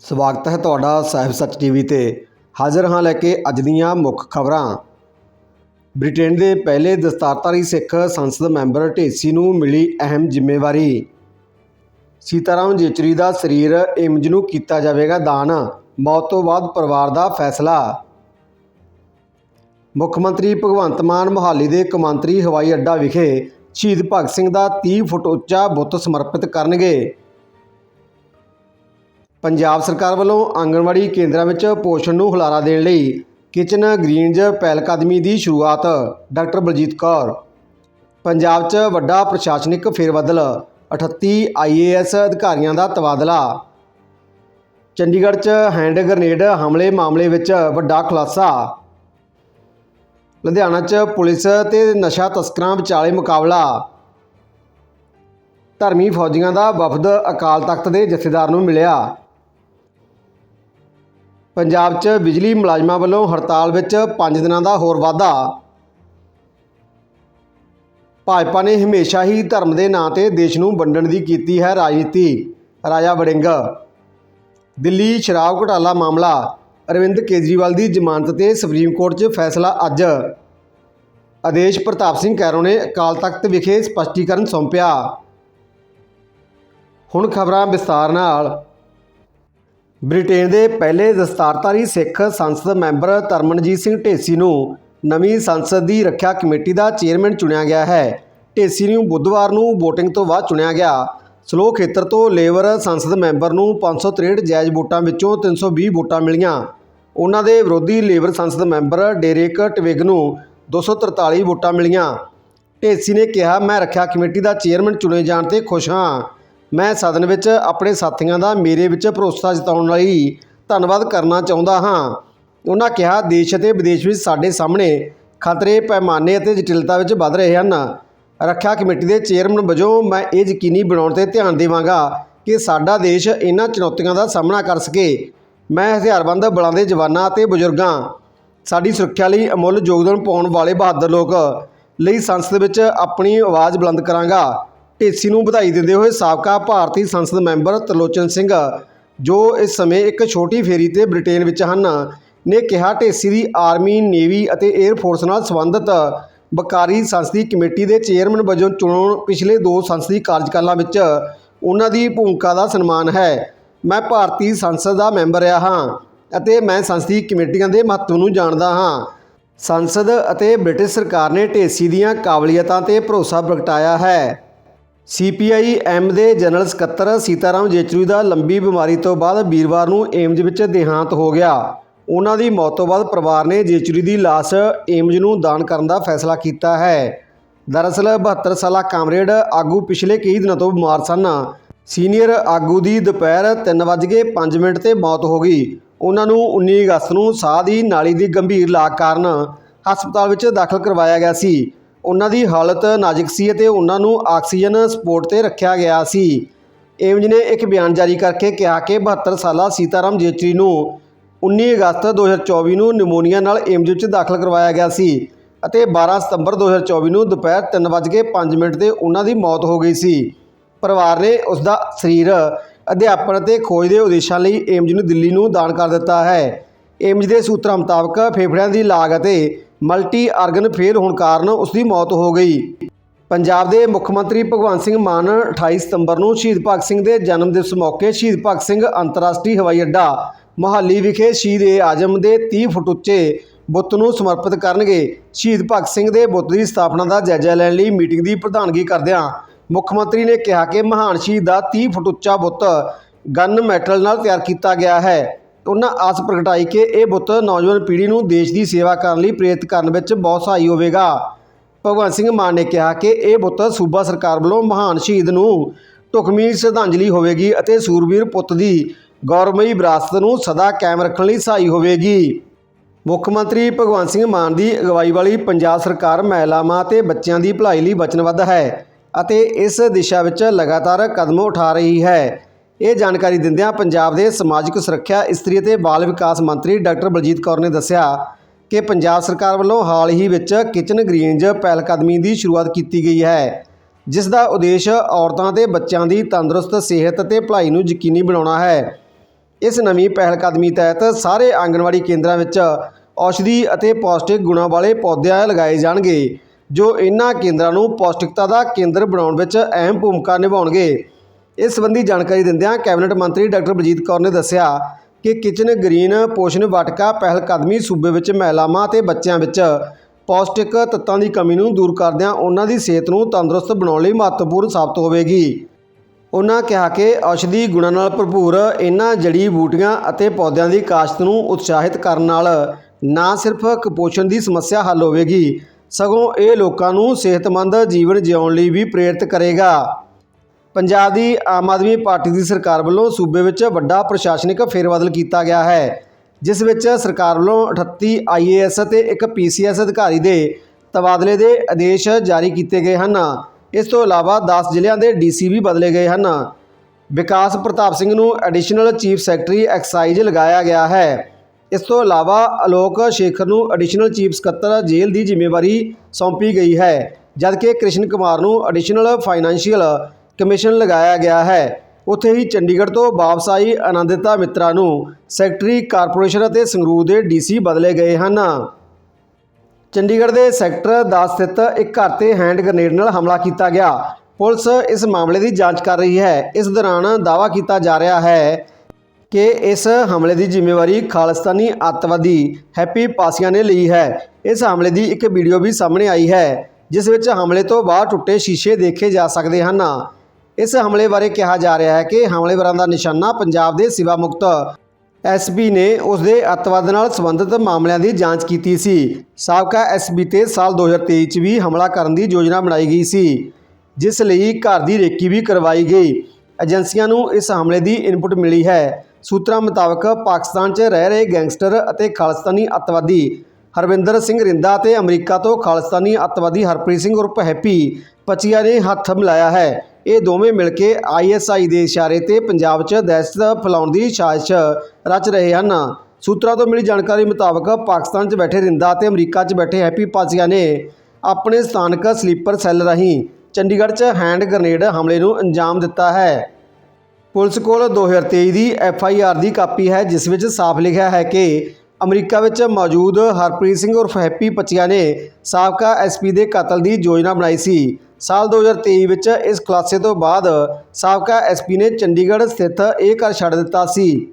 ਸਵਾਗਤ ਹੈ ਤੁਹਾਡਾ ਸਾਹਿਬ ਸੱਚ ਟੀਵੀ ਤੇ। ਹਾਜ਼ਰ ਹਾਂ ਲੈ ਕੇ ਅੱਜ ਦੀਆਂ ਮੁੱਖ ਖਬਰਾਂ। ਬ੍ਰਿਟੇਨ ਦੇ ਪਹਿਲੇ ਦਸਤਾਰਧਾਰੀ ਸਿੱਖ ਸੰਸਦ ਮੈਂਬਰ ਢੇਸੀ ਨੂੰ ਮਿਲੀ ਅਹਿਮ ਜ਼ਿੰਮੇਵਾਰੀ। ਸੀਤਾਰਾਮ ਜੇਚਰੀ ਦਾ ਸਰੀਰ ਇਮਜ਼ ਨੂੰ ਕੀਤਾ ਜਾਵੇਗਾ ਦਾਨ। ਮੌਤ ਤੋਂ ਬਾਅਦ ਪਰਿਵਾਰ ਦਾ ਫੈਸਲਾ। ਮੁੱਖ ਮੰਤਰੀ ਭਗਵੰਤ ਮਾਨ ਮੋਹਾਲੀ ਦੇ ਕੌਮਾਂਤਰੀ ਹਵਾਈ ਅੱਡਾ ਵਿਖੇ ਸ਼ਹੀਦ ਭਗਤ ਸਿੰਘ ਦਾ 30 ਫੁੱਟ ਉੱਚਾ ਬੁੱਤ ਸਮਰਪਿਤ ਕਰਨਗੇ। ਪੰਜਾਬ ਸਰਕਾਰ ਵੱਲੋਂ ਆਂਗਣਵਾੜੀ ਕੇਂਦਰਾਂ ਵਿੱਚ ਪੋਸ਼ਣ ਨੂੰ ਹੁਲਾਰਾ ਦੇਣ ਲਈ ਕਿਚਨ ਗ੍ਰੀਨਜ਼ ਪਹਿਲਕਦਮੀ ਦੀ ਸ਼ੁਰੂਆਤ ਡਾਕਟਰ ਬਲਜੀਤ ਕੌਰ। ਪੰਜਾਬ 'ਚ ਵੱਡਾ ਪ੍ਰਸ਼ਾਸਨਿਕ ਫੇਰਬਦਲ 38 ਆਈਏਐਸ ਅਧਿਕਾਰੀਆਂ ਦਾ ਤਬਾਦਲਾ। ਚੰਡੀਗੜ੍ਹ 'ਚ ਹੈਂਡ ਗ੍ਰਨੇਡ ਹਮਲੇ ਮਾਮਲੇ ਵਿੱਚ ਵੱਡਾ ਖੁਲਾਸਾ। ਲੁਧਿਆਣਾ 'ਚ ਪੁਲਿਸ ਤੇ ਨਸ਼ਾ ਤਸਕਰਾਂ ਵਿਚਾਲੇ ਮੁਕਾਬਲਾ। ਧਰਮੀ ਫੌਜੀਆਂ ਦਾ ਵਫਦ ਅਕਾਲ ਤਖਤ ਦੇ ਜਥੇਦਾਰ ਨੂੰ ਮਿਲਿਆ। ਪੰਜਾਬ 'ਚ ਬਿਜਲੀ ਮੁਲਾਜ਼ਮਾਂ ਵੱਲੋਂ ਹੜਤਾਲ ਵਿੱਚ 5 ਦਿਨਾਂ ਦਾ ਹੋਰ ਵਾਧਾ। ਭਾਜਪਾ ਨੇ ਹਮੇਸ਼ਾ ਹੀ ਧਰਮ ਦੇ ਨਾਂ ਤੇ ਦੇਸ਼ ਨੂੰ ਵੰਡਣ ਦੀ ਕੀਤੀ ਹੈ ਰਾਜਨੀਤੀ। ਰਾਜਾ ਵੜਿੰਗ। ਦਿੱਲੀ ਸ਼ਰਾਬ ਘੁਟਾਲਾ ਮਾਮਲਾ। ਅਰਵਿੰਦ ਕੇਜਰੀਵਾਲ ਦੀ ਜ਼ਮਾਨਤ ਤੇ ਸੁਪਰੀਮ ਕੋਰਟ 'ਚ ਫੈਸਲਾ ਅੱਜ। ਆਦੇਸ਼ ਪ੍ਰਤਾਪ ਸਿੰਘ ਕੈਰੋਂ ਨੇ ਅਕਾਲ ਤਖਤ ਵਿਖੇ ਸਪਸ਼ਟੀਕਰਨ ਸੌਂਪਿਆ। ਹੁਣ ਖਬਰਾਂ ਵਿਸਤਾਰ ਨਾਲ। ਬ੍ਰਿਟੇਨ ਦੇ ਪਹਿਲੇ ਦਸਤਾਰਧਾਰੀ ਸਿੱਖ ਸੰਸਦ ਮੈਂਬਰ ਧਰਮਨਜੀਤ ਸਿੰਘ ਢੇਸੀ ਨੂੰ ਨਵੀਂ ਸੰਸਦ ਦੀ ਰੱਖਿਆ ਕਮੇਟੀ ਦਾ ਚੇਅਰਮੈਨ ਚੁਣਿਆ ਗਿਆ ਹੈ। ਢੇਸੀ ਨੂੰ ਬੁੱਧਵਾਰ ਨੂੰ VOTING ਤੋਂ ਬਾਅਦ ਚੁਣਿਆ ਗਿਆ। ਸਲੋ ਖੇਤਰ ਤੋਂ ਲੇਬਰ ਸੰਸਦ ਮੈਂਬਰ ਨੂੰ 563 ਜਾਇਜ਼ ਵੋਟਾਂ ਵਿੱਚੋਂ 320 ਵੋਟਾਂ ਮਿਲੀਆਂ। ਉਹਨਾਂ ਦੇ ਵਿਰੋਧੀ ਲੇਬਰ ਸੰਸਦ ਮੈਂਬਰ ਡੇਰੇਕ ਟਵਿਗ ਨੂੰ 243 ਵੋਟਾਂ ਮਿਲੀਆਂ। ਢੇਸੀ ਨੇ ਕਿਹਾ, ਮੈਂ ਰੱਖਿਆ ਕਮੇਟੀ ਦਾ ਚੇਅਰਮੈਨ ਚੁਣੇ ਜਾਣ ਤੇ ਖੁਸ਼ ਹਾਂ। ਮੈਂ ਸਦਨ ਵਿੱਚ ਆਪਣੇ ਸਾਥੀਆਂ ਦਾ ਮੇਰੇ ਵਿੱਚ ਭਰੋਸਾ ਜਤਾਉਣ ਲਈ ਧੰਨਵਾਦ ਕਰਨਾ ਚਾਹੁੰਦਾ ਹਾਂ। ਉਹਨਾਂ ਕਿਹਾ, ਦੇਸ਼ ਅਤੇ ਵਿਦੇਸ਼ ਵਿੱਚ ਸਾਡੇ ਸਾਹਮਣੇ ਖਤਰੇ, ਪੈਮਾਨੇ ਅਤੇ ਜਟਿਲਤਾ ਵਿੱਚ ਵੱਧ ਰਹੇ ਹਨ। ਰੱਖਿਆ ਕਮੇਟੀ ਦੇ ਚੇਅਰਮੈਨ ਵਜੋਂ ਮੈਂ ਇਹ ਯਕੀਨੀ ਬਣਾਉਣ ਤੇ ਧਿਆਨ ਦੇਵਾਂਗਾ ਕਿ ਸਾਡਾ ਦੇਸ਼ ਇਹਨਾਂ ਚੁਣੌਤੀਆਂ ਦਾ ਸਾਹਮਣਾ ਕਰ ਸਕੇ। ਮੈਂ ਹਥਿਆਰਬੰਦ ਬਲਾਂ ਦੇ ਜਵਾਨਾਂ ਅਤੇ ਬਜ਼ੁਰਗਾਂ, ਸਾਡੀ ਸੁਰੱਖਿਆ ਲਈ ਅਮੁੱਲ ਯੋਗਦਾਨ ਪਾਉਣ ਵਾਲੇ ਬਹਾਦਰ ਲੋਕ ਲਈ ਸੰਸਦ ਵਿੱਚ ਆਪਣੀ ਆਵਾਜ਼ ਬੁਲੰਦ ਕਰਾਂਗਾ। ਢੇਸੀ ਨੂੰ ਵਧਾਈ ਦਿੰਦੇ ਹੋਏ ਸਾਬਕਾ ਭਾਰਤੀ ਸੰਸਦ ਮੈਂਬਰ ਤਰਲੋਚਨ ਸਿੰਘ, ਜੋ ਇਸ ਸਮੇਂ ਇੱਕ ਛੋਟੀ ਫੇਰੀ ਤੇ ਬ੍ਰਿਟੇਨ ਵਿੱਚ ਹਨ, ਨੇ ਕਿਹਾ ਢੇਸੀ ਦੀ ਆਰਮੀ, ਨੇਵੀ ਅਤੇ 에ਅਰ ਫੋਰਸ ਨਾਲ ਸੰਬੰਧਿਤ ਬਕਾਰੀ ਸੰਸਦੀ ਕਮੇਟੀ ਦੇ ਚੇਅਰਮੈਨ ਵਜੋਂ ਚੁਣਨ ਪਿਛਲੇ ਦੋ ਸੰਸਦੀ ਕਾਰਜਕਾਲਾਂ ਵਿੱਚ ਉਹਨਾਂ ਦੀ ਭੂਮਿਕਾ ਦਾ ਸਨਮਾਨ ਹੈ। ਮੈਂ ਭਾਰਤੀ ਸੰਸਦ ਦਾ ਮੈਂਬਰ ਰਿਹਾ ਹਾਂ ਅਤੇ ਮੈਂ ਸੰਸਦੀ ਕਮੇਟੀਆਂ ਦੇ ਮਹੱਤਵ ਨੂੰ ਜਾਣਦਾ ਹਾਂ। ਸੰਸਦ ਅਤੇ ਬ੍ਰਿਟਿਸ਼ ਸਰਕਾਰ ਨੇ ਢੇਸੀ ਦੀਆਂ ਕਾਬਲੀਅਤਾਂ ਤੇ ਭਰੋਸਾ ਪ੍ਰਗਟਾਇਆ ਹੈ। ਸੀਪੀਆਈ ਐਮ ਦੇ ਜਨਰਲ ਸਕੱਤਰ ਸੀਤਾਰਾਮ ਜੇਚਰੂ ਦਾ ਲੰਬੀ ਬਿਮਾਰੀ ਤੋਂ ਬਾਅਦ ਵੀਰਵਾਰ ਨੂੰ ਏਮਜ਼ ਵਿੱਚ ਦੇਹਾਂਤ ਹੋ ਗਿਆ। ਉਹਨਾਂ ਦੀ ਮੌਤ ਤੋਂ ਬਾਅਦ ਪਰਿਵਾਰ ਨੇ ਜੇਚਰੂ ਦੀ ਲਾਸ਼ ਏਮਜ਼ ਨੂੰ ਦਾਨ ਕਰਨ ਦਾ ਫੈਸਲਾ ਕੀਤਾ ਹੈ। ਦਰਅਸਲ 72 ਸਾਲਾ ਕਾਮਰੇਡ ਆਗੂ ਪਿਛਲੇ ਕਈ ਦਿਨਾਂ ਤੋਂ ਬਿਮਾਰ ਸਨ। ਸੀਨੀਅਰ ਆਗੂ ਦੀ ਦੁਪਹਿਰ 3:05 ਮਿੰਟ ਤੇ ਮੌਤ ਹੋ ਗਈ। ਉਹਨਾਂ ਨੂੰ 19 ਅਗਸਤ ਨੂੰ ਸਾਹ ਦੀ ਨਾਲੀ ਦੀ ਗੰਭੀਰ ਲਾਗ ਕਾਰਨ ਹਸਪਤਾਲ ਵਿੱਚ ਦਾਖਲ ਕਰਵਾਇਆ ਗਿਆ ਸੀ। ਉਹਨਾਂ ਦੀ ਹਾਲਤ ਨਾਜ਼ੁਕ ਸੀ ਅਤੇ ਉਹਨਾਂ ਨੂੰ ਆਕਸੀਜਨ ਸਪੋਰਟ ਤੇ ਰੱਖਿਆ ਗਿਆ ਸੀ। ਏਮਜ ਨੇ ਇੱਕ ਬਿਆਨ ਜਾਰੀ ਕਰਕੇ ਕਿਹਾ ਕਿ 72 ਸਾਲਾ ਸੀਤਾਰਾਮ ਜੇਚਰੀ ਨੂੰ 19 ਅਗਸਤ 2024 ਨੂੰ ਨਿਮੋਨੀਆ ਨਾਲ ਏਮਜ ਵਿੱਚ ਦਾਖਲ ਕਰਵਾਇਆ ਗਿਆ ਸੀ ਅਤੇ 12 ਸਤੰਬਰ 2024 ਨੂੰ ਦੁਪਹਿਰ 3:05 ਮਿੰਟ ਤੇ ਉਹਨਾਂ ਦੀ ਮੌਤ ਹੋ ਗਈ ਸੀ। ਪਰਿਵਾਰ ਨੇ ਉਸ ਦਾ ਸਰੀਰ, ਅਧਿਆਪਨ ਅਤੇ ਖੋਜ ਦੇ ਉਦੇਸ਼ਾਂ ਲਈ ਏਮਜ ਨੂੰ ਦਿੱਲੀ ਨੂੰ ਦਾਨ ਕਰ ਦਿੱਤਾ ਹੈ। ਏਮਜ ਦੇ ਸੂਤਰਾਂ ਮੁਤਾਬਕ ਫੇਫੜਿਆਂ ਦੀ ਲਾਗ ਅਤੇ ਮਲਟੀ ਆਰਗਨ ਫੇਲ ਹੋਣ ਕਾਰਨ ਉਸ ਦੀ ਮੌਤ ਹੋ ਗਈ। ਪੰਜਾਬ ਦੇ ਮੁੱਖ ਮੰਤਰੀ ਭਗਵੰਤ ਸਿੰਘ ਮਾਨ 28 ਸਤੰਬਰ ਨੂੰ ਸ਼ਹੀਦ ਭਗਤ ਸਿੰਘ ਦੇ ਜਨਮ ਦਿਵਸ ਮੌਕੇ ਸ਼ਹੀਦ ਭਗਤ ਸਿੰਘ ਅੰਤਰਰਾਸ਼ਟਰੀ ਹਵਾਈ ਅੱਡਾ ਮੋਹਾਲੀ ਵਿਖੇ ਸ਼ਹੀਦ ਏ ਆਜ਼ਮ ਦੇ 30 ਫੁੱਟ ਉੱਚੇ ਬੁੱਤ ਨੂੰ ਸਮਰਪਿਤ ਕਰਨਗੇ। ਸ਼ਹੀਦ ਭਗਤ ਸਿੰਘ ਦੇ ਬੁੱਤ ਦੀ ਸਥਾਪਨਾ ਦਾ ਜਾਇਜ਼ਾ ਲੈਣ ਲਈ ਮੀਟਿੰਗ ਦੀ ਪ੍ਰਧਾਨਗੀ ਕਰਦਿਆਂ ਮੁੱਖ ਮੰਤਰੀ ਨੇ ਕਿਹਾ ਕਿ ਮਹਾਨ ਸ਼ਹੀਦ ਦਾ 30 ਫੁੱਟ ਉੱਚਾ ਬੁੱਤ ਗਨ ਮੈਟਲ ਨਾਲ ਤਿਆਰ ਕੀਤਾ ਗਿਆ ਹੈ। ਉਹਨਾਂ ਆਸ ਪ੍ਰਗਟਾਈ ਕਿ ਇਹ ਬੁੱਤ ਨੌਜਵਾਨ ਪੀੜ੍ਹੀ ਨੂੰ ਦੇਸ਼ ਦੀ ਸੇਵਾ ਕਰਨ ਲਈ ਪ੍ਰੇਰਿਤ ਕਰਨ ਵਿੱਚ ਬਹੁਤ ਸਹਾਈ ਹੋਵੇਗਾ। ਭਗਵੰਤ ਸਿੰਘ ਮਾਨ ਨੇ ਕਿਹਾ ਕਿ ਇਹ ਬੁੱਤ ਸੂਬਾ ਸਰਕਾਰ ਵੱਲੋਂ ਮਹਾਨ ਸ਼ਹੀਦ ਨੂੰ ਢੁਕਵੀਂ ਸ਼ਰਧਾਂਜਲੀ ਹੋਵੇਗੀ ਅਤੇ ਸੂਰਬੀਰ ਪੁੱਤ ਦੀ ਗੌਰਵਮਈ ਵਿਰਾਸਤ ਨੂੰ ਸਦਾ ਕਾਇਮ ਰੱਖਣ ਲਈ ਸਹਾਈ ਹੋਵੇਗੀ। ਮੁੱਖ ਮੰਤਰੀ ਭਗਵੰਤ ਸਿੰਘ ਮਾਨ ਦੀ ਅਗਵਾਈ ਵਾਲੀ ਪੰਜਾਬ ਸਰਕਾਰ ਮਹਿਲਾਵਾਂ ਅਤੇ ਬੱਚਿਆਂ ਦੀ ਭਲਾਈ ਲਈ ਵਚਨਬੱਧ ਹੈ ਅਤੇ ਇਸ ਦਿਸ਼ਾ ਵਿੱਚ ਲਗਾਤਾਰ ਕਦਮ ਉਠਾ ਰਹੀ ਹੈ। ਇਹ ਜਾਣਕਾਰੀ ਦਿੰਦਿਆਂ ਪੰਜਾਬ ਦੇ ਸਮਾਜਿਕ ਸੁਰੱਖਿਆ ਇਸਤਰੀ ਅਤੇ ਬਾਲ ਵਿਕਾਸ ਮੰਤਰੀ ਡਾਕਟਰ ਬਲਜੀਤ ਕੌਰ ਨੇ ਦੱਸਿਆ ਕਿ ਪੰਜਾਬ ਸਰਕਾਰ ਵੱਲੋਂ ਹਾਲ ਹੀ ਵਿੱਚ ਕਿਚਨ ਗ੍ਰੀਨਜ਼ ਪਹਿਲਕਦਮੀ ਦੀ ਸ਼ੁਰੂਆਤ ਕੀਤੀ ਗਈ ਹੈ, ਜਿਸ ਦਾ ਉਦੇਸ਼ ਔਰਤਾਂ ਤੇ ਬੱਚਿਆਂ ਦੀ ਤੰਦਰੁਸਤ ਸਿਹਤ ਅਤੇ ਭਲਾਈ ਨੂੰ ਯਕੀਨੀ ਬਣਾਉਣਾ ਹੈ। ਇਸ ਨਵੀਂ ਪਹਿਲਕਦਮੀ ਤਹਿਤ ਸਾਰੇ ਆਂਗਣਵਾੜੀ ਕੇਂਦਰਾਂ ਵਿੱਚ ਔਸ਼ਧੀ ਅਤੇ ਪੌਸ਼ਟਿਕ ਗੁਣਾਂ ਵਾਲੇ ਪੌਦੇ ਲਗਾਏ ਜਾਣਗੇ, ਜੋ ਇਹਨਾਂ ਕੇਂਦਰਾਂ ਨੂੰ ਪੌਸ਼ਟਿਕਤਾ ਦਾ ਕੇਂਦਰ ਬਣਾਉਣ ਵਿੱਚ ਅਹਿਮ ਭੂਮਿਕਾ ਨਿਭਾਉਣਗੇ। ਇਸ ਸੰਬੰਧੀ ਜਾਣਕਾਰੀ ਦਿੰਦਿਆਂ ਕੈਬਨਿਟ ਮੰਤਰੀ ਡਾਕਟਰ ਬਲਜੀਤ ਕੌਰ ਨੇ ਦੱਸਿਆ ਕਿ ਕਿਚਨ, ਗ੍ਰੀਨ, ਪੋਸ਼ਣ, ਵਾਟਕਾ ਪਹਿਲ ਕਦਮੀ ਸੂਬੇ ਵਿੱਚ ਮਹਿਲਾਵਾਂ ਅਤੇ ਬੱਚਿਆਂ ਵਿੱਚ ਪੌਸ਼ਟਿਕ ਤੱਤਾਂ ਦੀ ਕਮੀ ਨੂੰ ਦੂਰ ਕਰਦਿਆਂ ਉਹਨਾਂ ਦੀ ਸਿਹਤ ਨੂੰ ਤੰਦਰੁਸਤ ਬਣਾਉਣ ਲਈ ਮਹੱਤਵਪੂਰਨ ਸਾਬਤ ਹੋਵੇਗੀ। ਉਹਨਾਂ ਕਿਹਾ ਕਿ ਔਸ਼ਧੀ ਗੁਣਾਂ ਨਾਲ ਭਰਪੂਰ ਇਹਨਾਂ ਜੜੀ ਬੂਟੀਆਂ ਅਤੇ ਪੌਦਿਆਂ ਦੀ ਕਾਸ਼ਤ ਨੂੰ ਉਤਸ਼ਾਹਿਤ ਕਰਨ ਨਾਲ ਨਾ ਸਿਰਫ ਕੁਪੋਸ਼ਣ ਦੀ ਸਮੱਸਿਆ ਹੱਲ ਹੋਵੇਗੀ, ਸਗੋਂ ਇਹ ਲੋਕਾਂ ਨੂੰ ਸਿਹਤਮੰਦ ਜੀਵਨ ਜਿਉਣ ਲਈ ਵੀ ਪ੍ਰੇਰਿਤ ਕਰੇਗਾ। ਪੰਜਾਬ ਦੀ ਆਮ ਆਦਮੀ ਪਾਰਟੀ ਦੀ ਸਰਕਾਰ ਵੱਲੋਂ ਸੂਬੇ ਵਿੱਚ ਵੱਡਾ ਪ੍ਰਸ਼ਾਸਨਿਕ ਫੇਰਬਦਲ ਕੀਤਾ ਗਿਆ ਹੈ, ਜਿਸ ਵਿੱਚ ਸਰਕਾਰ ਵੱਲੋਂ 38 ਆਈਏਐਸ ਅਤੇ ਇੱਕ ਪੀਸੀਐਸ ਅਧਿਕਾਰੀ ਦੇ ਤਬਾਦਲੇ ਦੇ ਆਦੇਸ਼ ਜਾਰੀ ਕੀਤੇ ਗਏ ਹਨ। ਇਸ ਤੋਂ ਇਲਾਵਾ 10 ਜ਼ਿਲ੍ਹਿਆਂ ਦੇ ਡੀਸੀ ਵੀ ਬਦਲੇ ਗਏ ਹਨ। ਵਿਕਾਸ ਪ੍ਰਤਾਪ ਸਿੰਘ ਨੂੰ ਐਡੀਸ਼ਨਲ ਚੀਫ ਸੈਕਟਰੀ ਐਕਸਾਈਜ਼ ਲਗਾਇਆ ਗਿਆ ਹੈ। ਇਸ ਤੋਂ ਇਲਾਵਾ ਅਲੋਕ ਸ਼ੇਖਰ ਨੂੰ ਐਡੀਸ਼ਨਲ ਚੀਫ ਸਕੱਤਰ ਜੇਲ੍ਹ ਦੀ ਜ਼ਿੰਮੇਵਾਰੀ ਸੌਂਪੀ ਗਈ ਹੈ, ਜਦਕਿ ਕ੍ਰਿਸ਼ਨ ਕੁਮਾਰ ਨੂੰ ਐਡੀਸ਼ਨਲ ਫਾਈਨੈਂਸ਼ੀਅਲ ਕਮਿਸ਼ਨ ਲਗਾਇਆ ਗਿਆ ਹੈ। ਉੱਥੇ ਹੀ ਚੰਡੀਗੜ੍ਹ ਤੋਂ ਵਾਪਸ ਆਈ ਆਨੰਦਿਤਾ ਮਿੱਤਰਾ ਨੂੰ ਸੈਕਟਰੀ ਕਾਰਪੋਰੇਸ਼ਨ ਅਤੇ ਸੰਗਰੂਰ ਦੇ ਡੀਸੀ ਬਦਲੇ ਗਏ ਹਨ। ਚੰਡੀਗੜ੍ਹ ਦੇ ਸੈਕਟਰ 10 ਸਥਿਤ ਇੱਕ ਘਰ ਤੇ ਹੈਂਡ ਗ੍ਰਨੇਡ ਨਾਲ ਹਮਲਾ ਕੀਤਾ ਗਿਆ। ਪੁਲਿਸ ਇਸ ਮਾਮਲੇ ਦੀ ਜਾਂਚ ਕਰ ਰਹੀ ਹੈ। ਇਸ ਦੌਰਾਨ ਦਾਅਵਾ ਕੀਤਾ ਜਾ ਰਿਹਾ ਹੈ ਕਿ ਇਸ ਹਮਲੇ ਦੀ ਜ਼ਿੰਮੇਵਾਰੀ ਖਾਲਿਸਤਾਨੀ ਅੱਤਵਾਦੀ ਹੈਪੀ ਪਾਸੀਆਂ ਨੇ ਲਈ ਹੈ। ਇਸ ਹਮਲੇ ਦੀ ਇੱਕ ਵੀਡੀਓ ਵੀ ਸਾਹਮਣੇ ਆਈ ਹੈ, ਜਿਸ ਵਿੱਚ ਹਮਲੇ ਤੋਂ ਬਾਅਦ ਟੁੱਟੇ ਸ਼ੀਸ਼ੇ ਦੇਖੇ ਜਾ ਸਕਦੇ ਹਨ। ਇਸ ਹਮਲੇ ਬਾਰੇ ਕਿਹਾ ਜਾ ਰਿਹਾ ਹੈ ਕਿ ਹਮਲੇਵਰਾਂ ਦਾ ਨਿਸ਼ਾਨਾ ਪੰਜਾਬ ਦੇ ਸਿਵਾ ਮੁਕਤ ਐਸਪੀ ਨੇ ਉਸ ਦੇ ਅੱਤਵਾਦ ਨਾਲ ਸੰਬੰਧਿਤ ਮਾਮਲਿਆਂ ਦੀ ਜਾਂਚ ਕੀਤੀ ਸੀ। ਸਾਬਕਾ ਐਸਪੀ ਤੇ ਸਾਲ 2023 ਚ ਵੀ ਹਮਲਾ ਕਰਨ ਦੀ ਯੋਜਨਾ ਬਣਾਈ ਗਈ ਸੀ, ਜਿਸ ਲਈ ਘਰ ਦੀ ਰੇਕੀ ਵੀ ਕਰਵਾਈ ਗਈ। ਏਜੰਸੀਆਂ ਨੂੰ ਇਸ ਹਮਲੇ ਦੀ ਇਨਪੁਟ ਮਿਲੀ ਹੈ। ਸੂਤਰਾਂ ਮੁਤਾਬਕ ਪਾਕਿਸਤਾਨ 'ਚ ਰਹਿ ਰਹੇ ਗੈਂਗਸਟਰ ਅਤੇ ਖਾਲਿਸਤਾਨੀ ਅੱਤਵਾਦੀ ਹਰਵਿੰਦਰ ਸਿੰਘ ਰਿੰਦਾ ਅਤੇ ਅਮਰੀਕਾ ਤੋਂ ਖਾਲਿਸਤਾਨੀ ਅੱਤਵਾਦੀ ਹਰਪ੍ਰੀਤ ਸਿੰਘ ਉਰਫ ਹੈਪੀ ਪਚੀਆ ਨੇ ਹੱਥ ਮਿਲਾਇਆ ਹੈ। ਇਹ ਦੋਵੇਂ ਮਿਲ ਕੇ ਆਈਐਸਆਈ ਦੇ ਇਸ਼ਾਰੇ ਤੇ ਪੰਜਾਬ 'ਚ ਦਹਿਸ਼ਤ ਫੈਲਾਉਣ ਦੀ ਸਾਜ਼ਿਸ਼ ਰਚ ਰਹੇ ਹਨ। ਸੂਤਰਾਂ ਤੋਂ ਮਿਲੀ ਜਾਣਕਾਰੀ ਮੁਤਾਬਕ ਪਾਕਿਸਤਾਨ 'ਚ ਬੈਠੇ ਰਿੰਦਾ ਅਤੇ ਅਮਰੀਕਾ 'ਚ ਬੈਠੇ ਹੈਪੀ ਪਾਚੀਆ ਨੇ ਆਪਣੇ ਸਥਾਨਕ ਸਲੀਪਰ ਸੈੱਲ ਰਾਹੀਂ ਚੰਡੀਗੜ੍ਹ 'ਚ ਹੈਂਡ ਗ੍ਰਨੇਡ ਹਮਲੇ ਨੂੰ ਅੰਜਾਮ ਦਿੱਤਾ ਹੈ। ਪੁਲਿਸ ਕੋਲ 2023 ਦੀ ਐਫ ਆਈ ਆਰ ਦੀ ਕਾਪੀ ਹੈ, ਜਿਸ ਵਿੱਚ ਸਾਫ਼ ਲਿਖਿਆ ਹੈ ਕਿ ਅਮਰੀਕਾ ਵਿੱਚ ਮੌਜੂਦ ਹਰਪ੍ਰੀਤ ਸਿੰਘ ਉਰਫ ਹੈਪੀ ਪਚੀਆ ਨੇ ਸਾਬਕਾ ਐਸਪੀ ਦੇ ਕਤਲ ਦੀ ਯੋਜਨਾ ਬਣਾਈ ਸੀ। ਸਾਲ 2023 ਵਿੱਚ ਇਸ ਖੁਲਾਸੇ ਤੋਂ ਬਾਅਦ ਸਾਬਕਾ ਐਸਪੀ ਨੇ ਚੰਡੀਗੜ੍ਹ ਸਥਿਤ ਇਹ ਘਰ ਛੱਡ ਦਿੱਤਾ ਸੀ।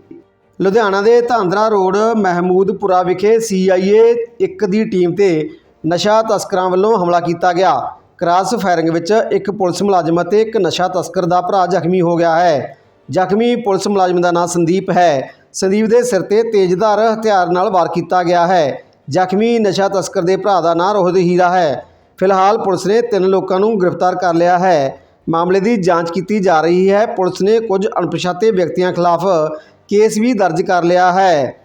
ਲੁਧਿਆਣਾ ਦੇ ਧਾਂਦਰਾ ਰੋਡ ਮਹਿਮੂਦਪੁਰਾ ਵਿਖੇ ਸੀਆਈਏ ਇੱਕ ਦੀ ਟੀਮ ਤੇ ਨਸ਼ਾ ਤਸਕਰਾਂ ਵੱਲੋਂ ਹਮਲਾ ਕੀਤਾ ਗਿਆ। ਕ੍ਰਾਸ ਫਾਇਰਿੰਗ ਵਿੱਚ ਇੱਕ ਪੁਲਿਸ ਮੁਲਾਜ਼ਮ ਅਤੇ ਇੱਕ ਨਸ਼ਾ ਤਸਕਰ ਦਾ ਭਰਾ ਜ਼ਖਮੀ ਹੋ ਗਿਆ ਹੈ। ਜ਼ਖਮੀ ਪੁਲਿਸ ਮੁਲਾਜ਼ਮ ਦਾ ਨਾਂ ਸੰਦੀਪ ਹੈ। ਸੰਦੀਪ ਦੇ ਸਿਰ ਤੇ ਤੇਜ਼ਧਾਰ ਹਥਿਆਰ ਨਾਲ ਵਾਰ ਕੀਤਾ ਗਿਆ ਹੈ। ਜ਼ਖਮੀ ਨਸ਼ਾ ਤਸਕਰ ਦੇ ਭਰਾ ਦਾ ਨਾਂ ਰੋਹਿਤ ਹੀਰਾ ਹੈ। ਫਿਲਹਾਲ ਪੁਲਿਸ ਨੇ ਤਿੰਨ ਲੋਕਾਂ ਨੂੰ ਗ੍ਰਿਫਤਾਰ ਕਰ ਲਿਆ ਹੈ। ਮਾਮਲੇ ਦੀ ਜਾਂਚ ਕੀਤੀ ਜਾ ਰਹੀ ਹੈ। ਪੁਲਿਸ ਨੇ ਕੁਝ ਅਣਪਛਾਤੇ ਵਿਅਕਤੀਆਂ ਖਿਲਾਫ ਕੇਸ ਵੀ ਦਰਜ ਕਰ ਲਿਆ ਹੈ।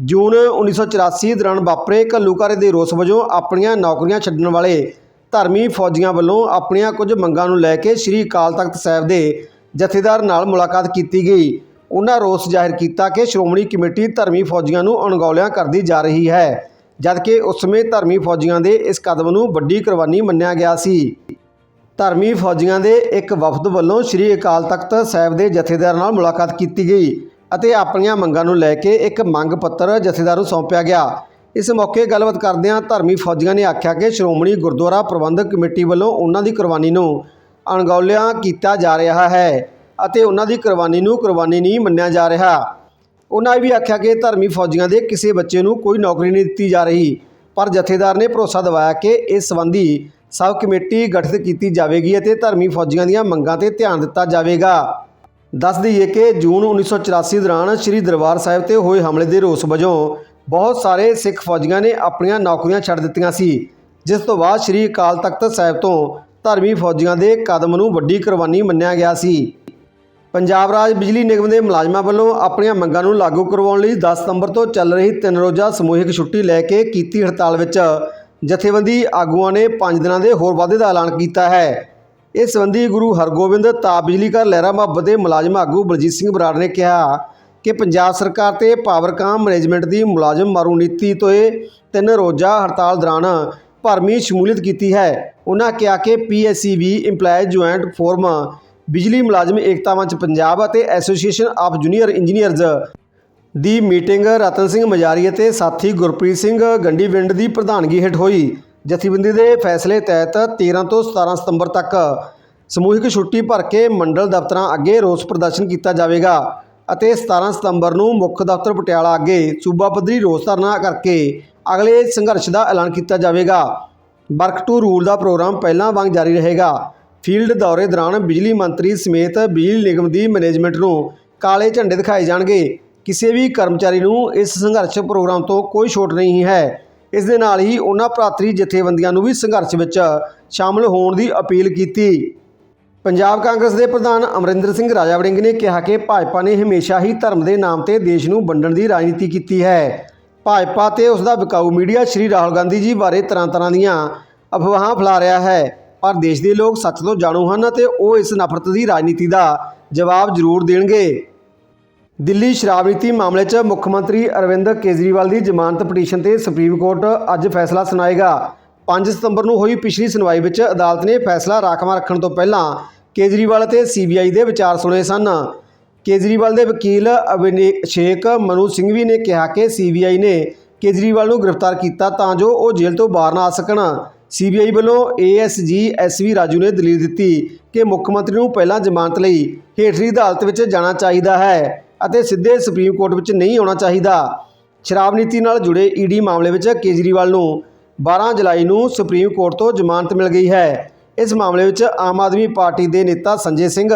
ਜੂਨ 1984 ਦੌਰਾਨ ਵਾਪਰੇ ਘੱਲੂਘਾਰੇ ਦੇ ਰੋਸ ਵਜੋਂ ਆਪਣੀਆਂ ਨੌਕਰੀਆਂ ਛੱਡਣ ਵਾਲੇ ਧਰਮੀ ਫੌਜੀਆਂ ਵੱਲੋਂ ਆਪਣੀਆਂ ਕੁਝ ਮੰਗਾਂ ਨੂੰ ਲੈ ਕੇ ਸ੍ਰੀ ਅਕਾਲ ਤਖਤ ਸਾਹਿਬ ਦੇ ਜਥੇਦਾਰ ਨਾਲ ਮੁਲਾਕਾਤ ਕੀਤੀ ਗਈ। ਉਹਨਾਂ ਰੋਸ ਜ਼ਾਹਿਰ ਕੀਤਾ ਕਿ ਸ਼੍ਰੋਮਣੀ ਕਮੇਟੀ ਧਰਮੀ ਫੌਜੀਆਂ ਨੂੰ ਅਣਗੌਲਿਆਂ ਕਰਦੀ ਜਾ ਰਹੀ ਹੈ। ਜਦਕਿ ਉਸ ਸਮੇਂ ਧਰਮੀ ਫੌਜੀਆਂ ਦੇ ਇਸ ਕਦਮ ਨੂੰ ਵੱਡੀ ਕੁਰਬਾਨੀ ਮੰਨਿਆ ਗਿਆ ਸੀ। ਧਰਮੀ ਫੌਜੀਆਂ ਦੇ ਇੱਕ ਵਫਦ ਵੱਲੋਂ ਸ੍ਰੀ ਅਕਾਲ ਤਖਤ ਸਾਹਿਬ ਦੇ ਜਥੇਦਾਰ ਨਾਲ ਮੁਲਾਕਾਤ ਕੀਤੀ ਗਈ ਅਤੇ ਆਪਣੀਆਂ ਮੰਗਾਂ ਨੂੰ ਲੈ ਕੇ ਇੱਕ ਮੰਗ ਪੱਤਰ ਜਥੇਦਾਰ ਨੂੰ ਸੌਂਪਿਆ ਗਿਆ। ਇਸ ਮੌਕੇ ਗੱਲਬਾਤ ਕਰਦਿਆਂ ਧਰਮੀ ਫੌਜੀਆਂ ਨੇ ਆਖਿਆ ਕਿ ਸ਼੍ਰੋਮਣੀ ਗੁਰਦੁਆਰਾ ਪ੍ਰਬੰਧਕ ਕਮੇਟੀ ਵੱਲੋਂ ਉਹਨਾਂ ਦੀ ਕੁਰਬਾਨੀ ਨੂੰ ਅਣਗੌਲਿਆ ਕੀਤਾ ਜਾ ਰਿਹਾ ਹੈ ਅਤੇ ਉਹਨਾਂ ਦੀ ਕੁਰਬਾਨੀ ਨੂੰ ਕੁਰਬਾਨੀ ਨਹੀਂ ਮੰਨਿਆ ਜਾ ਰਿਹਾ। ਉਹਨਾਂ ਇਹ ਵੀ ਆਖਿਆ ਕਿ ਧਰਮੀ ਫੌਜੀਆਂ ਦੇ ਕਿਸੇ ਬੱਚੇ ਨੂੰ ਕੋਈ ਨੌਕਰੀ ਨਹੀਂ ਦਿੱਤੀ ਜਾ ਰਹੀ। ਪਰ ਜਥੇਦਾਰ ਨੇ ਭਰੋਸਾ ਦਿਵਾਇਆ ਕਿ ਇਸ ਸੰਬੰਧੀ ਸਬ ਕਮੇਟੀ ਗਠਿਤ ਕੀਤੀ ਜਾਵੇਗੀ ਅਤੇ ਧਰਮੀ ਫੌਜੀਆਂ ਦੀਆਂ ਮੰਗਾਂ ਤੇ ਧਿਆਨ ਦਿੱਤਾ ਜਾਵੇਗਾ। ਦੱਸ ਦਈਏ ਕਿ ਜੂਨ 1984 ਦੌਰਾਨ ਸ੍ਰੀ ਦਰਬਾਰ ਸਾਹਿਬ ਤੇ ਹੋਏ ਹਮਲੇ ਦੇ ਰੋਸ ਵਜੋਂ ਬਹੁਤ ਸਾਰੇ ਸਿੱਖ ਫੌਜੀਆਂ ਨੇ ਆਪਣੀਆਂ ਨੌਕਰੀਆਂ ਛੱਡ ਦਿੱਤੀਆਂ ਸੀ। ਜਿਸ ਤੋਂ ਬਾਅਦ ਸ੍ਰੀ ਅਕਾਲ ਤਖਤ ਸਾਹਿਬ ਤੋਂ ਧਰਮੀ ਫੌਜੀਆਂ ਦੇ ਕਦਮ ਨੂੰ ਵੱਡੀ ਕੁਰਬਾਨੀ ਮੰਨਿਆ ਗਿਆ ਸੀ। ਪੰਜਾਬ ਰਾਜ ਬਿਜਲੀ ਨਿਗਮ ਦੇ ਮੁਲਾਜ਼ਮਾਂ ਵੱਲੋਂ ਆਪਣੀਆਂ ਮੰਗਾਂ ਨੂੰ ਲਾਗੂ ਕਰਵਾਉਣ ਲਈ 10 ਸਤੰਬਰ ਤੋਂ ਚੱਲ ਰਹੀ ਤਿੰਨ ਰੋਜ਼ਾ ਸਮੂਹਿਕ ਛੁੱਟੀ ਲੈ ਕੇ ਕੀਤੀ ਹੜਤਾਲ ਵਿੱਚ। ਜਥੇਬੰਦੀ ਆਗੂਆਂ ਨੇ 5 ਦਿਨਾਂ ਦੇ ਹੋਰ ਵਾਅਦੇ ਦਾ ਐਲਾਨ ਕੀਤਾ ਹੈ। ਇਸ ਸੰਬੰਧੀ ਗੁਰੂ ਹਰਗੋਬਿੰਦ ਤਾਪ ਬਿਜਲੀ ਘਰ ਲਹਿਰਾ ਮੁਹੱਬਤ ਦੇ ਮੁਲਾਜ਼ਮ ਆਗੂ ਬਲਜੀਤ ਸਿੰਘ ਬਰਾੜ ਨੇ ਕਿਹਾ ਕਿ ਪੰਜਾਬ ਸਰਕਾਰ ਤੇ ਪਾਵਰਕਾਮ ਮੈਨੇਜਮੈਂਟ ਦੀ ਮੁਲਾਜ਼ਮ ਮਾਰੂ ਨੀਤੀ ਤੋਂ ਇਹ ਤਿੰਨ ਰੋਜ਼ਾ ਹੜਤਾਲ ਦੌਰਾਨ ਭਰਮੀ ਸ਼ਮੂਲੀਅਤ ਕੀਤੀ ਹੈ। ਉਹਨਾਂ ਕਿਹਾ ਕਿ ਪੀਐਸਸੀਬੀ ਇੰਪਲਾਈਜ਼ ਜੁਆਇੰਟ ਫੋਰਮ ਬਿਜਲੀ ਮੁਲਾਜ਼ਮ ਏਕਤਾ ਮੰਚ ਪੰਜਾਬ ਅਤੇ ਐਸੋਸੀਏਸ਼ਨ ਆਫ ਜੂਨੀਅਰ ਇੰਜੀਨੀਅਰਜ਼ ਦੀ ਮੀਟਿੰਗ ਰਤਨ ਸਿੰਘ ਮਜਾਰੀ ਅਤੇ ਸਾਥੀ ਗੁਰਪ੍ਰੀਤ ਸਿੰਘ ਗੰਡੀਵਿੰਡ ਦੀ ਪ੍ਰਧਾਨਗੀ ਹੇਠ ਹੋਈ। ਜਥੇਬੰਦੀ ਦੇ ਫੈਸਲੇ ਤਹਿਤ 13 ਤੋਂ 17 ਸਤੰਬਰ ਤੱਕ ਸਮੂਹਿਕ ਛੁੱਟੀ ਭਰ ਕੇ ਮੰਡਲ ਦਫ਼ਤਰਾਂ ਅੱਗੇ ਰੋਸ ਪ੍ਰਦਰਸ਼ਨ ਕੀਤਾ ਜਾਵੇਗਾ ਅਤੇ 17 ਸਤੰਬਰ ਨੂੰ ਮੁੱਖ ਦਫ਼ਤਰ ਪਟਿਆਲਾ ਅੱਗੇ ਸੂਬਾ ਪੱਧਰੀ ਰੋਸ ਧਰਨਾ ਕਰਕੇ ਅਗਲੇ ਸੰਘਰਸ਼ ਦਾ ਐਲਾਨ ਕੀਤਾ ਜਾਵੇਗਾ। ਵਰਕ ਟੂ ਰੂਲ ਦਾ ਪ੍ਰੋਗਰਾਮ ਪਹਿਲਾਂ ਵਾਂਗ ਜਾਰੀ ਰਹੇਗਾ। ਫੀਲਡ ਦੌਰੇ ਦੌਰਾਨ ਬਿਜਲੀ ਮੰਤਰੀ ਸਮੇਤ ਬਿਜਲੀ ਨਿਗਮ ਦੀ ਮੈਨੇਜਮੈਂਟ ਨੂੰ ਕਾਲੇ ਝੰਡੇ ਦਿਖਾਏ ਜਾਣਗੇ। ਕਿਸੇ ਵੀ ਕਰਮਚਾਰੀ ਨੂੰ ਇਸ ਸੰਘਰਸ਼ ਪ੍ਰੋਗਰਾਮ ਤੋਂ ਕੋਈ ਛੋਟ ਨਹੀਂ ਹੈ। ਇਸ ਦੇ ਨਾਲ ਹੀ ਉਹਨਾਂ ਭਰਾਤਰੀ ਜਥੇਬੰਦੀਆਂ ਨੂੰ ਵੀ ਸੰਘਰਸ਼ ਵਿੱਚ ਸ਼ਾਮਲ ਹੋਣ ਦੀ ਅਪੀਲ ਕੀਤੀ। ਪੰਜਾਬ ਕਾਂਗਰਸ ਦੇ ਪ੍ਰਧਾਨ ਅਮਰਿੰਦਰ ਸਿੰਘ ਰਾਜਾ ਵੜਿੰਗ ਨੇ ਕਿਹਾ ਕਿ ਭਾਜਪਾ ਨੇ ਹਮੇਸ਼ਾ ਹੀ ਧਰਮ ਦੇ ਨਾਮ ਤੇ ਦੇਸ਼ ਨੂੰ ਵੰਡਣ ਦੀ ਰਾਜਨੀਤੀ ਕੀਤੀ ਹੈ। ਭਾਜਪਾ ਤੇ ਉਸ ਦਾ ਵਿਕਾਊ ਮੀਡੀਆ ਸ਼੍ਰੀ ਰਾਹੁਲ ਗਾਂਧੀ ਜੀ ਬਾਰੇ ਤਰ੍ਹਾਂ ਤਰ੍ਹਾਂ ਦੀਆਂ ਅਫਵਾਹਾਂ ਫੈਲਾ ਰਿਹਾ ਹੈ। ਪਰ ਦੇਸ਼ ਦੇ ਲੋਕ ਸੱਚ ਤੋਂ ਜਾਣੂ ਹਨ ਅਤੇ ਉਹ ਇਸ ਨਫ਼ਰਤ ਦੀ ਰਾਜਨੀਤੀ ਦਾ ਜਵਾਬ ਜ਼ਰੂਰ ਦੇਣਗੇ। ਦਿੱਲੀ ਸ਼ਰਾਬ ਨੀਤੀ ਮਾਮਲੇ 'ਚ ਮੁੱਖ ਮੰਤਰੀ ਅਰਵਿੰਦ ਕੇਜਰੀਵਾਲ ਦੀ ਜ਼ਮਾਨਤ ਪਟੀਸ਼ਨ ਤੇ ਸੁਪਰੀਮ ਕੋਰਟ ਅੱਜ ਫੈਸਲਾ ਸੁਣਾਏਗਾ। 5 ਸਤੰਬਰ ਨੂੰ ਹੋਈ ਪਿਛਲੀ ਸੁਣਵਾਈ ਵਿੱਚ ਅਦਾਲਤ ਨੇ ਫੈਸਲਾ ਰਾਖਵਾਂ ਰੱਖਣ ਤੋਂ ਪਹਿਲਾਂ ਕੇਜਰੀਵਾਲ ਅਤੇ ਸੀਬੀਆਈ ਦੇ ਵਿਚਾਰ ਸੁਣੇ ਸਨ। ਕੇਜਰੀਵਾਲ ਦੇ ਵਕੀਲ ਅਭਿਸ਼ੇਕ ਮਨੂ ਸਿੰਘ ਵੀ ਨੇ ਕਿਹਾ ਕਿ ਸੀਬੀਆਈ ਨੇ ਕੇਜਰੀਵਾਲ ਨੂੰ ਗ੍ਰਿਫਤਾਰ ਕੀਤਾ ਤਾਂ ਜੋ ਉਹ ਜੇਲ੍ਹ ਤੋਂ ਬਾਹਰ ਨਾ ਆ ਸਕਣ। ਸੀਬੀਆਈ ਵੱਲੋਂ ਏਐਸਜੀ ਐਸਵੀ ਰਾਜੂ ਨੇ ਦਲੀਲ ਦਿੱਤੀ ਕਿ ਮੁੱਖ ਮੰਤਰੀ ਨੂੰ ਪਹਿਲਾਂ ਜ਼ਮਾਨਤ ਲਈ ਹੇਠਲੀ ਅਦਾਲਤ ਵਿੱਚ ਜਾਣਾ ਚਾਹੀਦਾ ਹੈ ਅਤੇ ਸਿੱਧੇ ਸੁਪਰੀਮ ਕੋਰਟ ਵਿੱਚ ਨਹੀਂ ਆਉਣਾ ਚਾਹੀਦਾ। ਸ਼ਰਾਬ ਨੀਤੀ ਨਾਲ ਜੁੜੇ ਈਡੀ ਮਾਮਲੇ ਵਿੱਚ ਕੇਜਰੀਵਾਲ ਨੂੰ 12 ਜੁਲਾਈ ਨੂੰ ਸੁਪਰੀਮ ਕੋਰਟ ਤੋਂ ਜ਼ਮਾਨਤ ਮਿਲ ਗਈ ਹੈ। ਇਸ ਮਾਮਲੇ ਵਿੱਚ ਆਮ ਆਦਮੀ ਪਾਰਟੀ ਦੇ ਨੇਤਾ ਸੰਜੇ ਸਿੰਘ,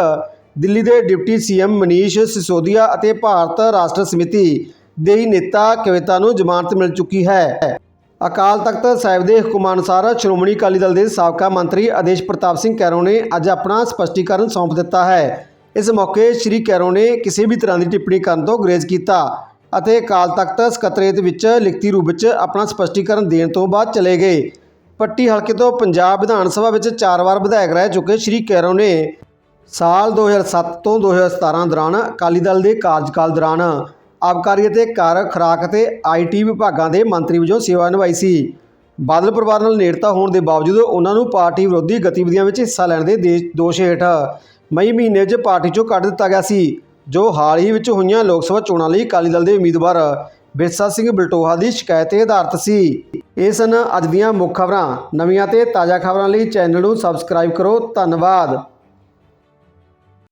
ਦਿੱਲੀ ਦੇ ਡਿਪਟੀ ਸੀਐਮ ਮਨੀਸ਼ ਸਿਸੋਦੀਆ ਅਤੇ ਭਾਰਤ ਰਾਸ਼ਟਰ ਸਮਿਤੀ ਦੇ ਹੀ ਨੇਤਾ ਕਵਿਤਾ ਨੂੰ ਜ਼ਮਾਨਤ ਮਿਲ ਚੁੱਕੀ ਹੈ। ਅਕਾਲ ਤਖਤ ਸਾਹਿਬ ਦੇ ਹੁਕਮਾਂ ਅਨੁਸਾਰ ਸ਼੍ਰੋਮਣੀ ਅਕਾਲੀ ਦਲ ਦੇ ਸਾਬਕਾ ਮੰਤਰੀ ਆਦੇਸ਼ ਪ੍ਰਤਾਪ ਸਿੰਘ ਕੈਰੋਂ ਨੇ ਅੱਜ ਆਪਣਾ ਸਪਸ਼ਟੀਕਰਨ ਸੌਂਪ ਦਿੱਤਾ ਹੈ। ਇਸ ਮੌਕੇ ਸ਼੍ਰੀ ਕੈਰੋਂ ਨੇ ਕਿਸੇ ਵੀ ਤਰ੍ਹਾਂ ਦੀ ਟਿੱਪਣੀ ਕਰਨ ਤੋਂ ਗੁਰੇਜ਼ ਕੀਤਾ ਅਤੇ ਅਕਾਲ ਤਖਤ ਸਕੱਤਰੇਤ ਵਿੱਚ ਲਿਖਤੀ ਰੂਪ ਵਿੱਚ ਆਪਣਾ ਸਪਸ਼ਟੀਕਰਨ ਦੇਣ ਤੋਂ ਬਾਅਦ ਚਲੇ ਗਏ। ਪੱਟੀ ਹਲਕੇ ਤੋਂ ਪੰਜਾਬ ਵਿਧਾਨ ਸਭਾ ਵਿੱਚ ਚਾਰ ਵਾਰ ਵਿਧਾਇਕ ਰਹਿ ਚੁੱਕੇ ਸ਼੍ਰੀ ਕੈਰੋਂ ਨੇ। ਸਾਲ 2007 ਤੋਂ 2017 ਦੌਰਾਨ ਅਕਾਲੀ ਦਲ ਦੇ ਕਾਰਜਕਾਲ ਦੌਰਾਨ ਆਬਕਾਰੀ ਅਤੇ ਕਾਰ ਖੁਰਾਕ ਅਤੇ ਆਈਟੀ ਵਿਭਾਗਾਂ ਦੇ ਮੰਤਰੀ ਵਜੋਂ ਸੇਵਾ ਨਿਭਾਈ ਸੀ। ਬਾਦਲ ਪਰਿਵਾਰ ਨਾਲ ਨੇੜਤਾ ਹੋਣ ਦੇ ਬਾਵਜੂਦ ਉਹਨਾਂ ਨੂੰ ਪਾਰਟੀ ਵਿਰੋਧੀ ਗਤੀਵਿਧੀਆਂ ਵਿੱਚ ਹਿੱਸਾ ਲੈਣ ਦੇ ਦੇ ਦੋਸ਼ ਹੇਠ ਮਈ ਮਹੀਨੇ ਵਿੱਚ ਪਾਰਟੀ ਚੋਂ ਕੱਢ ਦਿੱਤਾ ਗਿਆ ਸੀ, ਜੋ ਹਾਲ ਹੀ ਵਿੱਚ ਹੋਈਆਂ ਲੋਕ ਸਭਾ ਚੋਣਾਂ ਲਈ ਅਕਾਲੀ ਦਲ ਦੇ ਉਮੀਦਵਾਰ ਵਿਰਸਾ ਸਿੰਘ ਬਲਟੋਹਾ ਦੀ ਸ਼ਿਕਾਇਤ ਤੇ ਆਧਾਰਿਤ ਸੀ। ਇਹ ਸਨ ਅੱਜ ਦੀਆਂ ਮੁੱਖ ਖਬਰਾਂ। ਨਵੀਆਂ ਤੇ ਤਾਜ਼ਾ ਖਬਰਾਂ ਲਈ ਚੈਨਲ ਨੂੰ ਸਬਸਕ੍ਰਾਈਬ ਕਰੋ। ਧੰਨਵਾਦ।